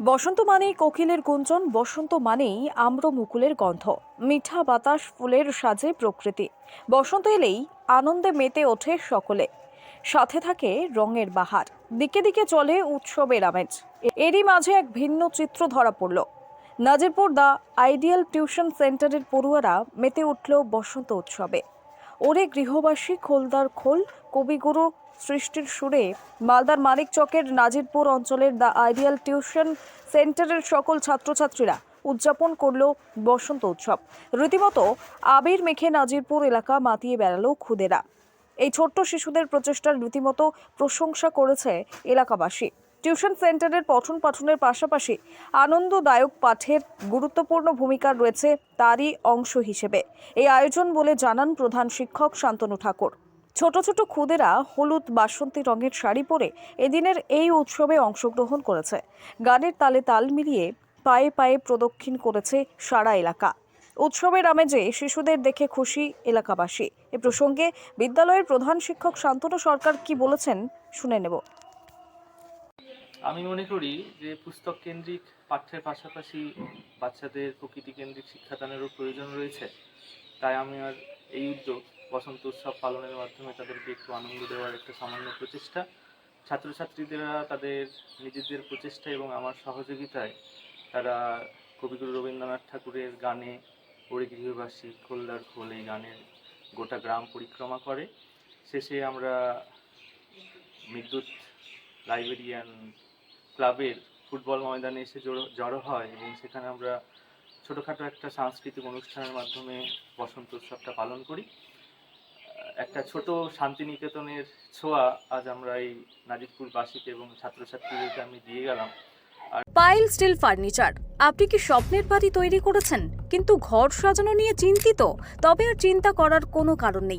বসন্ত মানেই কোকিলের গুঞ্জন, বসন্ত মানেই আম্র মুকুলের গন্ধ। মিঠা বাতাস, ফুলের সাজে প্রকৃতি। বসন্ত এলেই আনন্দে মেতে ওঠে সকলে। সাথে থাকে রঙের বাহার। দিকে দিকে চলে উৎসবের আমেজ। এরই মাঝে এক ভিন্ন চিত্র ধরা পড়ল। নাজিরপুর দ্য আইডিয়াল টিউশন সেন্টারের পড়ুয়ারা মেতে উঠল বসন্ত উৎসবে। ওরে গৃহবাসী খোলদার খোল। কবিগুরু সৃষ্টির সুরে মালদার মানিক চকের নাজিরপুর অঞ্চলের দ্য আইডিয়াল টিউশন সেন্টারের সকল ছাত্রছাত্রীরা উদযাপন করল বসন্ত উৎসব। রীতিমতো আবির মেখে নাজিরপুর এলাকা মাতিয়ে বেড়ালো খুদেরা। এই ছোট্ট শিশুদের প্রচেষ্টার রীতিমতো প্রশংসা করেছে এলাকাবাসী। টিউশন সেন্টারের পঠন পাঠনের পাশাপাশি আনন্দদায়ক পাঠের গুরুত্বপূর্ণ ভূমিকা রয়েছে তারই অংশ হিসেবে। এই আয়োজন বলে জানান প্রধান শিক্ষক শান্তনু ঠাকুর। ছোট ছোট খুদেরা হলুদ বাসন্তী রঙের শাড়ি পরে এদিনের এই উৎসবে অংশগ্রহণ করেছে। গানের তালে তাল মিলিয়ে পায়ে পায়ে প্রদক্ষিণ করেছে সারা এলাকা। উৎসবের আমেজে শিশুদের দেখে খুশি এলাকাবাসী। এ প্রসঙ্গে বিদ্যালয়ের প্রধান শিক্ষক শান্তনু সরকার কি বলেছেন শুনে নেব। আমি মনে করি যে পুস্তক কেন্দ্রিক পাঠ্যের পাশাপাশি বাচ্চাদের প্রকৃতি কেন্দ্রিক শিক্ষাদানেরও প্রয়োজন রয়েছে। তাই আমি আর এই উদ্যোগ, বসন্ত উৎসব পালনের মাধ্যমে তাদেরকে একটু আনন্দ দেওয়ার একটা সামান্য প্রচেষ্টা। ছাত্রছাত্রীদেরা তাদের নিজেদের প্রচেষ্টা এবং আমার সহযোগিতায় তারা কবিগুরু রবীন্দ্রনাথ ঠাকুরের গানে ওরে গৃহবাসী খোলদার খোল এই গানের গোটা গ্রাম পরিক্রমা করে। শেষে আমরা বিদ্যুৎ লাইব্রেরিয়ান ক্লাবের ফুটবল ময়দানে এসে জড়ো- জড়ো হয় এবং সেখানে আমরা ছোটোখাটো একটা সাংস্কৃতিক অনুষ্ঠানের মাধ্যমে বসন্ত উৎসবটা পালন করি। একটা ছোট শান্তিনিকেতনের ছোঁয়া আজ আমরা এই নাজিরপুরবাসীকে এবং ছাত্রছাত্রীদেরকে আমি দিয়ে গেলাম। পাইল স্টিল ফার্নিচার, আপনি কি স্বপ্নের বাড়ি তৈরি করেছেন? কিন্তু ঘর সাজানো নিয়ে চিন্তিত, তবে আর চিন্তা করার কোনো কারণ নেই।